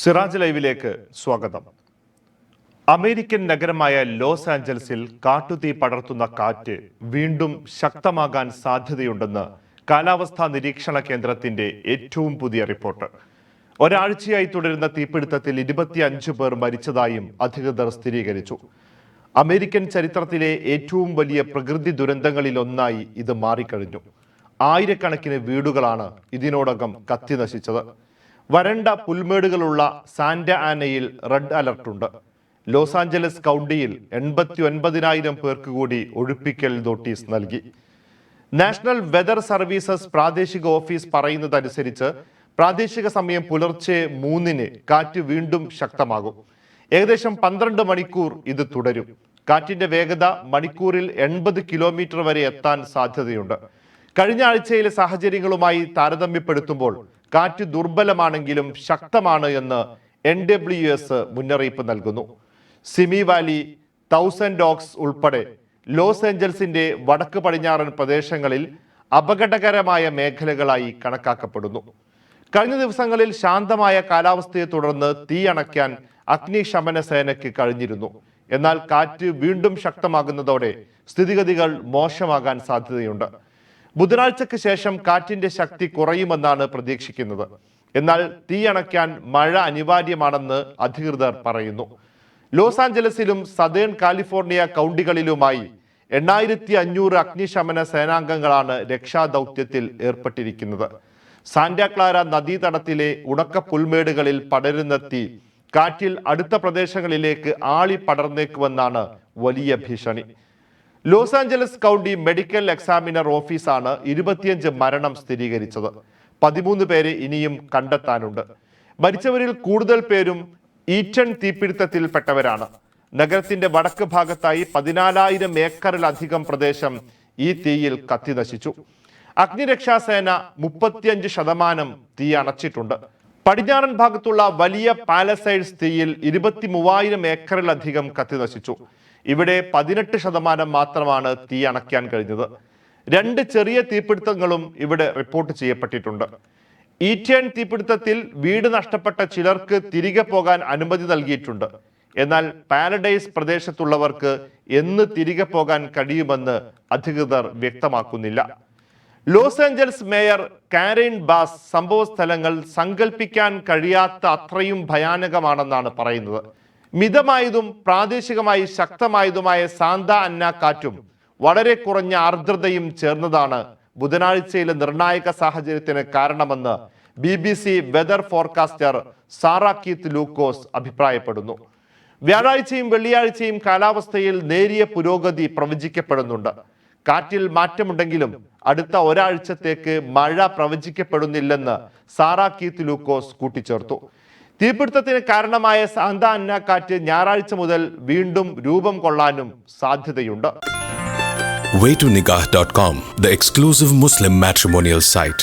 സിറാജ് ലൈവിലേക്ക് സ്വാഗതം. അമേരിക്കൻ നഗരമായ ലോസ് ആഞ്ചൽസിൽ കാട്ടുതീ പടർത്തുന്ന കാറ്റ് വീണ്ടും ശക്തമാകാൻ സാധ്യതയുണ്ടെന്ന് കാലാവസ്ഥാ നിരീക്ഷണ കേന്ദ്രത്തിന്റെ ഏറ്റവും പുതിയ റിപ്പോർട്ട്. ഒരാഴ്ചയായി തുടരുന്ന തീപിടുത്തത്തിൽ ഇരുപത്തിയഞ്ച് പേർ മരിച്ചതായും അധികൃതർ സ്ഥിരീകരിച്ചു. അമേരിക്കൻ ചരിത്രത്തിലെ ഏറ്റവും വലിയ പ്രകൃതി ദുരന്തങ്ങളിലൊന്നായി ഇത് മാറിക്കഴിഞ്ഞു. ആയിരക്കണക്കിന് വീടുകളാണ് ഇതിനോടകം കത്തി നശിച്ചത്. വരണ്ട പുൽമേടുകളുള്ള സാന്റ ആനയിൽ റെഡ് അലർട്ടുണ്ട് ലോസ് ആഞ്ചലസ് കൗണ്ടിയിൽ എൺപത്തി ഒൻപതിനായിരം പേർക്ക് കൂടി ഒഴിപ്പിക്കൽ നോട്ടീസ് നൽകി. നാഷണൽ വെതർ സർവീസസ് പ്രാദേശിക ഓഫീസ് പറയുന്നതനുസരിച്ച് പ്രാദേശിക സമയം പുലർച്ചെ മൂന്നിന് കാറ്റ് വീണ്ടും ശക്തമാകും. ഏകദേശം പന്ത്രണ്ട് മണിക്കൂർ ഇത് തുടരും. കാറ്റിന്റെ വേഗത മണിക്കൂറിൽ എൺപത് കിലോമീറ്റർ വരെ എത്താൻ സാധ്യതയുണ്ട്. കഴിഞ്ഞ ആഴ്ചയിലെ സാഹചര്യങ്ങളുമായി താരതമ്യപ്പെടുത്തുമ്പോൾ കാറ്റ് ദുർബലമാണെങ്കിലും ശക്തമാണ് എന്ന് എൻ ഡബ്ല്യു എസ് മുന്നറിയിപ്പ് നൽകുന്നു. സിമി വാലി തൗസൻഡ് ഡോഗ്സ് ഉൾപ്പെടെ ലോസ് ഏഞ്ചൽസിന്റെ വടക്ക് പടിഞ്ഞാറൻ പ്രദേശങ്ങളിൽ അപകടകരമായ മേഖലകളായി കണക്കാക്കപ്പെടുന്നു. കഴിഞ്ഞ ദിവസങ്ങളിൽ ശാന്തമായ കാലാവസ്ഥയെ തുടർന്ന് തീ അണയ്ക്കാൻ അഗ്നിശമന സേനയ്ക്ക് കഴിഞ്ഞിരുന്നു. എന്നാൽ കാറ്റ് വീണ്ടും ശക്തമാകുന്നതോടെ സ്ഥിതിഗതികൾ മോശമാകാൻ സാധ്യതയുണ്ട്. ബുധനാഴ്ചയ്ക്ക് ശേഷം കാറ്റിന്റെ ശക്തി കുറയുമെന്നാണ് പ്രതീക്ഷിക്കുന്നത്. എന്നാൽ തീയണയ്ക്കാൻ മഴ അനിവാര്യമാണെന്ന് അധികൃതർ പറയുന്നു. ലോസ് ആഞ്ചലസിലും സദേൺ കാലിഫോർണിയ കൗണ്ടികളിലുമായി എണ്ണായിരത്തി അഞ്ഞൂറ് അഗ്നിശമന സേനാംഗങ്ങളാണ് രക്ഷാദൗത്യത്തിൽ ഏർപ്പെട്ടിരിക്കുന്നത്. സാന്റാക്ലാര നദീതടത്തിലെ ഉണക്ക പുൽമേടുകളിൽ പടരുന്ന തീ കാറ്റിൽ അടുത്ത പ്രദേശങ്ങളിലേക്ക് ആളി പടർന്നേക്കുമെന്നാണ് വലിയ ഭീഷണി. Los Angeles county medical examiner ഓഫീസാണ് ഇരുപത്തിയഞ്ച് മരണം സ്ഥിരീകരിച്ചത്. പതിമൂന്ന് പേരെ ഇനിയും കണ്ടെത്താനുണ്ട്. മരിച്ചവരിൽ കൂടുതൽ പേരും ഈറ്റൺ തീപിടുത്തത്തിൽപ്പെട്ടവരാണ്. നഗരത്തിന്റെ വടക്ക് ഭാഗത്തായി പതിനാലായിരം ഏക്കറിലധികം പ്രദേശം ഈ തീയിൽ കത്തി നശിച്ചു അഗ്നിരക്ഷാസേന മുപ്പത്തിയഞ്ച് ശതമാനം തീ അണച്ചിട്ടുണ്ട്. പടിഞ്ഞാറൻ ഭാഗത്തുള്ള വലിയ പാലസൈഡ്സ് തീയിൽ ഇരുപത്തി മൂവായിരം ഏക്കറിലധികം കത്തി നശിച്ചു. ഇവിടെ പതിനെട്ട് ശതമാനം മാത്രമാണ് തീ അണയ്ക്കാൻ കഴിഞ്ഞത്. രണ്ട് ചെറിയ തീപിടുത്തങ്ങളും ഇവിടെ റിപ്പോർട്ട് ചെയ്യപ്പെട്ടിട്ടുണ്ട്. ഈറ്റേൺ തീപിടുത്തത്തിൽ വീട് നഷ്ടപ്പെട്ട ചിലർക്ക് തിരികെ പോകാൻ അനുമതി നൽകിയിട്ടുണ്ട്. എന്നാൽ പാരഡൈസ് പ്രദേശത്തുള്ളവർക്ക് എന്ന് തിരികെ പോകാൻ കഴിയുമെന്ന് അധികൃതർ വ്യക്തമാക്കുന്നില്ല. Los Angeles mayor Karen Bass സംഭവ സ്ഥലങ്ങൾ സങ്കല്പിക്കാൻ കഴിയാത്ത അത്രയും ഭയാനകമാണെന്നാണ് പറയുന്നത്. മിതമായതും പ്രാദേശികമായി ശക്തമായതുമായ സാന്ത അന്ന കാറ്റും വളരെ കുറഞ്ഞ ആർദ്രതയും ചേർന്നതാണ് ബുധനാഴ്ചയിലെ നിർണായക സാഹചര്യത്തിന് കാരണമെന്ന് B B C weather forecaster Sarah Keith Lucas അഭിപ്രായപ്പെടുന്നു. വ്യാഴാഴ്ചയും വെള്ളിയാഴ്ചയും കാലാവസ്ഥയിൽ നേരിയ പുരോഗതി പ്രവചിക്കപ്പെടുന്നുണ്ട്. കാറ്റിൽ മാറ്റമുണ്ടെങ്കിലും അടുത്ത ഒരാഴ്ചത്തേക്ക് മഴ പ്രവചിക്കപ്പെടുന്നില്ലെന്ന് സാറാ കീത്ത് ലൂക്കോസ് കൂട്ടിച്ചേർത്തു തീപിടുത്തത്തിന് കാരണമായ സാന്ത അന്ന കാറ്റ് ഞായറാഴ്ച മുതൽ വീണ്ടും രൂപം കൊള്ളാനും സാധ്യതയുണ്ട് waytonikah.com, the exclusive Muslim matrimonial site.